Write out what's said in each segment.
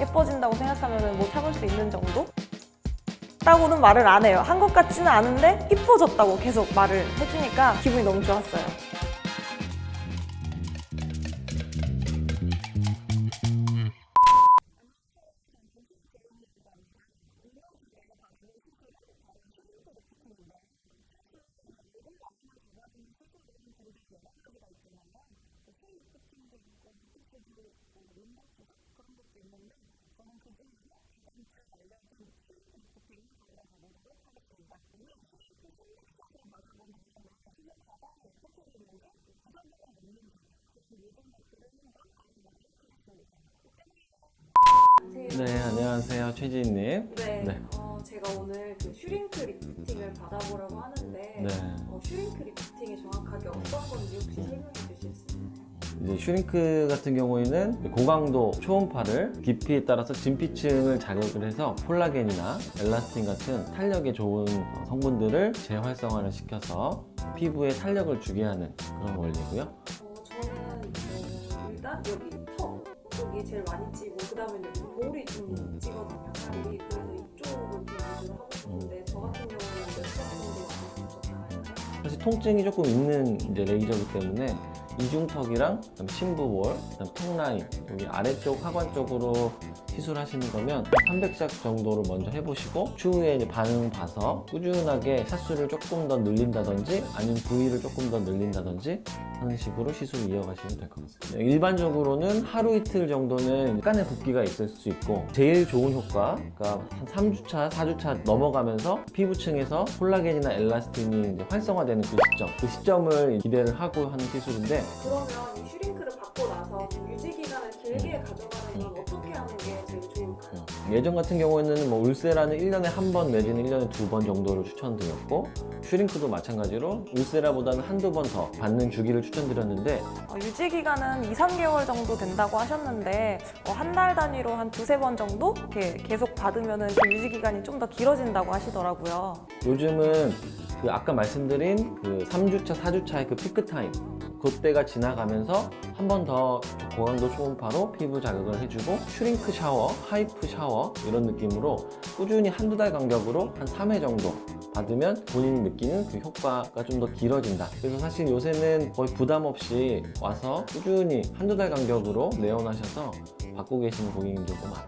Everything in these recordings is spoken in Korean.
예뻐진다고 생각하면 뭐 참을 수 있는 정도? 다고는 말을 안 해요. 한 것 같지는 않은데 이뻐졌다고 계속 말을 해주니까 기분이 너무 좋았어요. 네, 안녕하세요. 최지인님. 네, 네. 어, 제가 오늘 그 슈링크 리프팅을 받아보려고 하는데 네. 어, 슈링크 리프팅이 정확하게 어떤 건지 혹시 설명해 주실 수 있나요? 이제 슈링크 같은 경우에는 고강도 초음파를 깊이에 따라서 진피층을 자극을 해서 콜라겐이나 엘라스틴 같은 탄력에 좋은 성분들을 재활성화를 시켜서 피부에 탄력을 주게 하는 그런 원리고요. 어, 저는 어, 일단 여기 턱 여기 제일 많이 찌고 그 다음에 볼이 좀 음. 찌거든요. 여기 그래서 이쪽을 좀 위주로 하고 싶은데 저 같은 경우는 몇 나아요? 사실 통증이 조금 있는 이제 레이저이기 때문에 이중턱이랑 그다음 심부볼, 그다음 턱라인 여기 아래쪽 하관 쪽으로 시술하시는 거면 300샷 정도를 먼저 해보시고 추후에 이제 반응 봐서 꾸준하게 샷수를 조금 더 늘린다든지 아니면 부위를 조금 더 늘린다든지 하는 식으로 시술을 이어가시면 될 것 같습니다. 일반적으로는 하루 이틀 정도는 약간의 붓기가 있을 수 있고 제일 좋은 효과, 그러니까 한 3주차, 4주차 넘어가면서 피부층에서 콜라겐이나 엘라스틴이 활성화되는 그 시점, 그 시점을 기대를 하고 하는 시술인데 그러면 이 슈링크를 받고 나서 좀 유지 기간을 길게 가져가는 예전 같은 경우에는 뭐 울세라는 1년에 한 번 내지는 1년에 두 번 정도를 추천드렸고 슈링크도 마찬가지로 울세라보다는 한두 번 더 받는 주기를 추천드렸는데 어, 유지 기간은 2, 3개월 정도 된다고 하셨는데 어, 한달 단위로 한 두세 번 정도 이렇게 계속 받으면 그 유지 기간이 좀 더 길어진다고 하시더라고요. 요즘은 그 아까 말씀드린 그 3주차, 4주차의 그 피크 타임 그때가 지나가면서 한 번 더 고강도 초음파로 피부 자극을 해주고 슈링크 샤워, 하이프 샤워 이런 느낌으로 꾸준히 한두 달 간격으로 한 3회 정도 받으면 본인이 느끼는 그 효과가 좀 더 길어진다. 그래서 사실 요새는 거의 부담 없이 와서 꾸준히 한두 달 간격으로 내원하셔서 받고 계시는 고객님들도 많아요.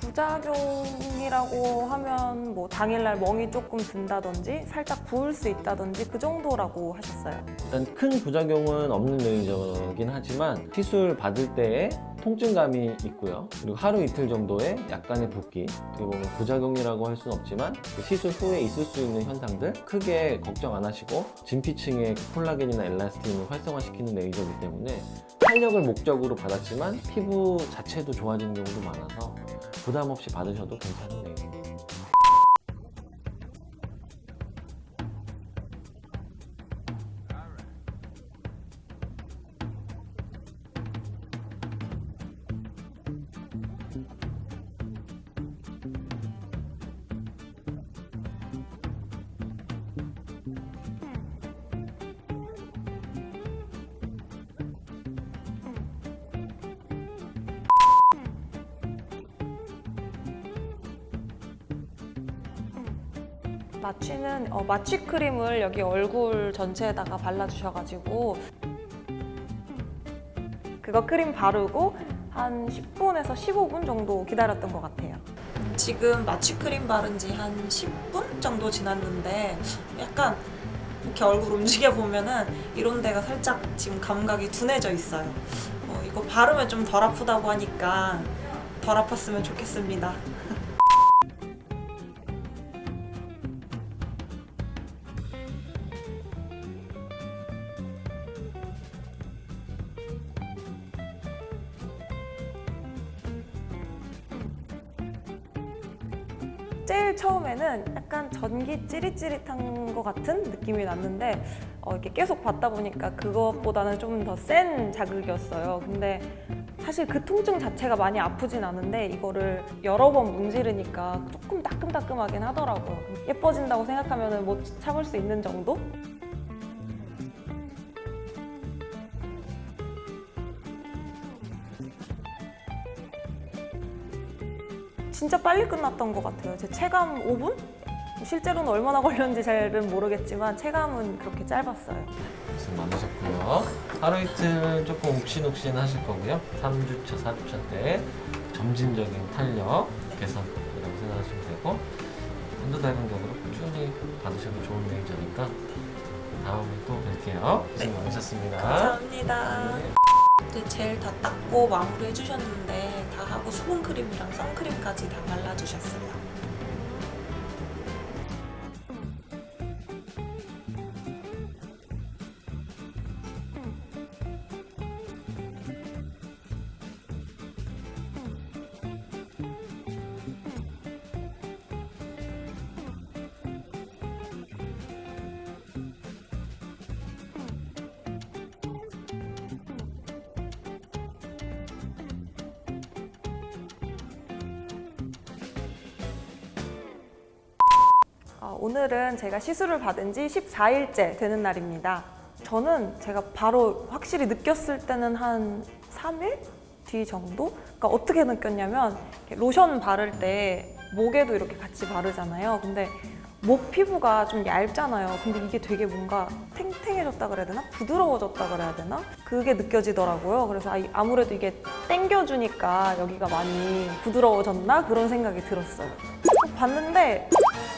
부작용이라고 하면 뭐 당일날 멍이 조금 든다든지 살짝 부을 수 있다든지 그 정도라고 하셨어요. 일단 큰 부작용은 없는 레이저긴 하지만 시술 받을 때에 통증감이 있고요. 그리고 하루 이틀 정도의 약간의 붓기, 어떻게 보면 부작용이라고 할 수는 없지만 그 시술 후에 있을 수 있는 현상들 크게 걱정 안 하시고 진피층의 콜라겐이나 엘라스틴을 활성화시키는 레이저이기 때문에 탄력을 목적으로 받았지만 피부 자체도 좋아지는 경우도 많아서 부담 없이 받으셔도 괜찮은 레이저 마취는 어, 마취 크림을 여기 얼굴 전체에다가 발라주셔가지고 그거 크림 바르고 한 10분에서 15분 정도 기다렸던 것 같아요. 지금 마취 크림 바른 지 한 10분 정도 지났는데 약간 이렇게 얼굴 움직여 보면은 이런 데가 살짝 지금 감각이 둔해져 있어요. 어, 이거 바르면 좀 덜 아프다고 하니까 덜 아팠으면 좋겠습니다. 제일 처음에는 약간 전기 찌릿찌릿한 것 같은 느낌이 났는데 어, 이렇게 계속 받다 보니까 그것보다는 좀 더 센 자극이었어요. 근데 사실 그 통증 자체가 많이 아프진 않은데 이거를 여러 번 문지르니까 조금 따끔따끔하긴 하더라고요. 예뻐진다고 생각하면 못 참을 수 있는 정도? 진짜 빨리 끝났던 것 같아요. 제 체감 5분? 실제로는 얼마나 걸렸는지 잘은 모르겠지만 체감은 그렇게 짧았어요. 고생 많으셨고요. 하루 이틀 조금 욱신욱신 하실 거고요. 3주차, 4주차 때 점진적인 탄력 개선이라고 생각하시면 되고 한두 달 간격으로 꾸준히 받으셔도 좋은 레이저니까 다음에 또 뵐게요. 고생 많으셨습니다. 감사합니다. 네. 이제 젤다 닦고 마무리 해주셨는데 다 하고 수분 크림이랑 선크림까지 다 발라주셨어요. 오늘은 제가 시술을 받은 지 14일째 되는 날입니다. 저는 제가 바로 확실히 느꼈을 때는 한 3일 뒤 정도? 그러니까 어떻게 느꼈냐면 로션 바를 때 목에도 이렇게 같이 바르잖아요. 근데 목 피부가 좀 얇잖아요. 근데 이게 되게 뭔가 탱탱해졌다 그래야 되나? 부드러워졌다 그래야 되나? 그게 느껴지더라고요. 그래서 아무래도 이게 땡겨주니까 여기가 많이 부드러워졌나? 그런 생각이 들었어요. 봤는데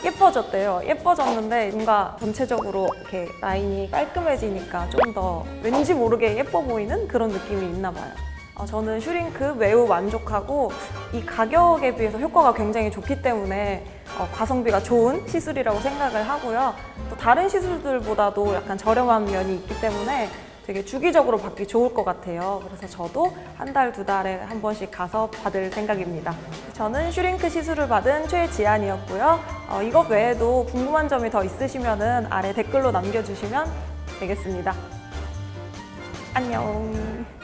예뻐졌대요. 예뻐졌는데 뭔가 전체적으로 이렇게 라인이 깔끔해지니까 좀 더 왠지 모르게 예뻐 보이는 그런 느낌이 있나 봐요. 어, 저는 슈링크 매우 만족하고 이 가격에 비해서 효과가 굉장히 좋기 때문에 어, 가성비가 좋은 시술이라고 생각을 하고요. 또 다른 시술들보다도 약간 저렴한 면이 있기 때문에 되게 주기적으로 받기 좋을 것 같아요. 그래서 저도 한 달, 두 달에 한 번씩 가서 받을 생각입니다. 저는 슈링크 시술을 받은 최지안이었고요. 어, 이것 외에도 궁금한 점이 더 있으시면 아래 댓글로 남겨주시면 되겠습니다. 안녕.